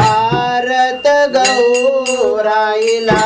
आरत गौराईला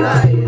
Right.